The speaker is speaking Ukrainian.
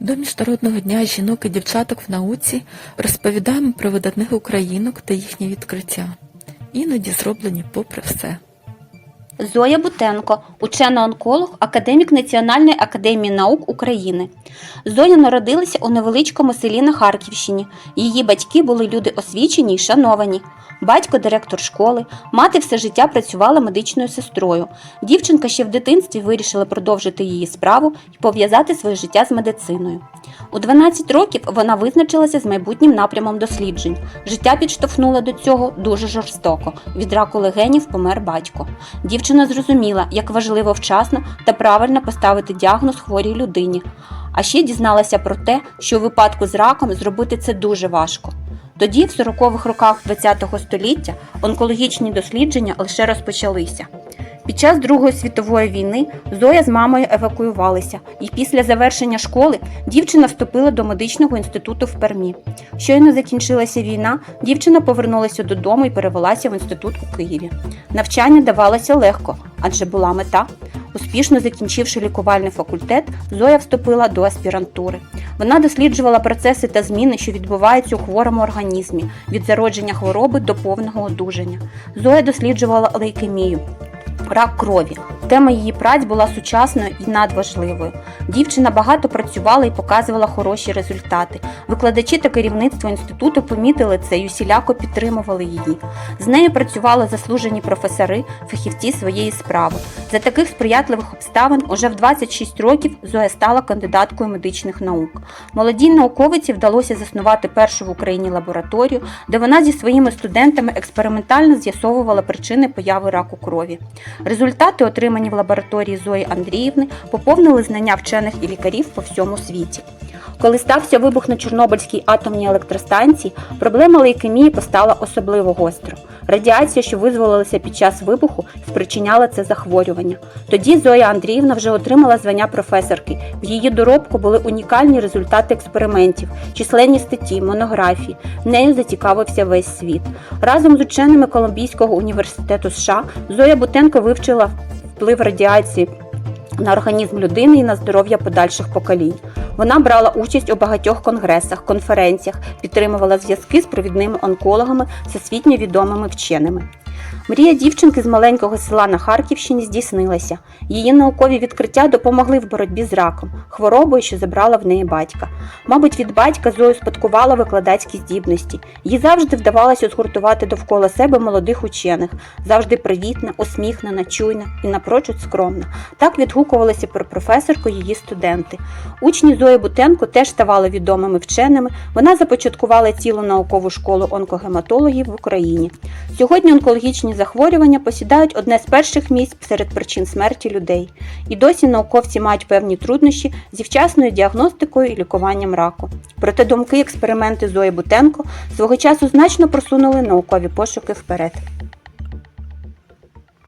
До Міжнародного дня жінок і дівчаток в науці розповідаємо про видатних українок та їхні відкриття, іноді зроблені попри все. Зоя Бутенко, учена-онколог, академік Національної академії наук України. Зоя народилася у невеличкому селі на Харківщині. Її батьки були люди освічені й шановані. Батько директор школи, мати все життя працювала медичною сестрою. Дівчинка ще в дитинстві вирішила продовжити її справу і пов'язати своє життя з медициною. У 12 років вона визначилася з майбутнім напрямом досліджень. Життя підштовхнуло до цього дуже жорстоко. Від раку легенів помер батько. Дівчина зрозуміла, як важливо вчасно та правильно поставити діагноз хворій людині. А ще дізналася про те, що у випадку з раком зробити це дуже важко. Тоді, в 40-х роках ХХ століття, онкологічні дослідження лише розпочалися. Під час Другої світової війни Зоя з мамою евакуювалися, і після завершення школи дівчина вступила до медичного інституту в Пермі. Щойно закінчилася війна, дівчина повернулася додому і перевелася в інститут у Києві. Навчання давалося легко, адже була мета. Успішно закінчивши лікувальний факультет, Зоя вступила до аспірантури. Вона досліджувала процеси та зміни, що відбуваються у хворому організмі від зародження хвороби до повного одужання. Зоя досліджувала лейкемію. Рак крові. Тема її праць була сучасною і надважливою. Дівчина багато працювала і показувала хороші результати. Викладачі та керівництво інституту помітили це і усіляко підтримували її. З нею працювали заслужені професори, фахівці своєї справи. За таких сприятливих обставин уже в 26 років Зоя стала кандидаткою медичних наук. Молодій науковиці вдалося заснувати першу в Україні лабораторію, де вона зі своїми студентами експериментально з'ясовувала причини появи раку крові. Результати, отримані в лабораторії Зої Андріївни, поповнили знання вчених і лікарів по всьому світі. Коли стався вибух на Чорнобильській атомній електростанції, проблема лейкемії постала особливо гостро. Радіація, що визволилася під час вибуху, спричиняла це захворювання. Тоді Зоя Андріївна вже отримала звання професорки. В її доробку були унікальні результати експериментів, численні статті, монографії. Нею зацікавився весь світ. Разом з ученими Колумбійського університету США Зоя Бутенко вивчила вплив радіації на організм людини і на здоров'я подальших поколінь. Вона брала участь у багатьох конгресах, конференціях, підтримувала зв'язки з провідними онкологами, всесвітньо відомими вченими. Мрія дівчинки з маленького села на Харківщині здійснилася. Її наукові відкриття допомогли в боротьбі з раком, хворобою, що забрала в неї батька. Мабуть, від батька Зою спадкувала викладацькі здібності. Їй завжди вдавалося згуртувати довкола себе молодих учених, завжди привітна, усміхнена, чуйна і напрочуд скромна. Так відгукувалися про професорку її студенти. Учні Зої Бутенко теж ставали відомими вченими. Вона започаткувала цілу наукову школу онкогематологів в Україні. Сьогодні онкологічні захворювання посідають одне з перших місць серед причин смерті людей. І досі науковці мають певні труднощі зі вчасною діагностикою і лікуванням раку. Проте думки експерименти Зої Бутенко свого часу значно просунули наукові пошуки вперед.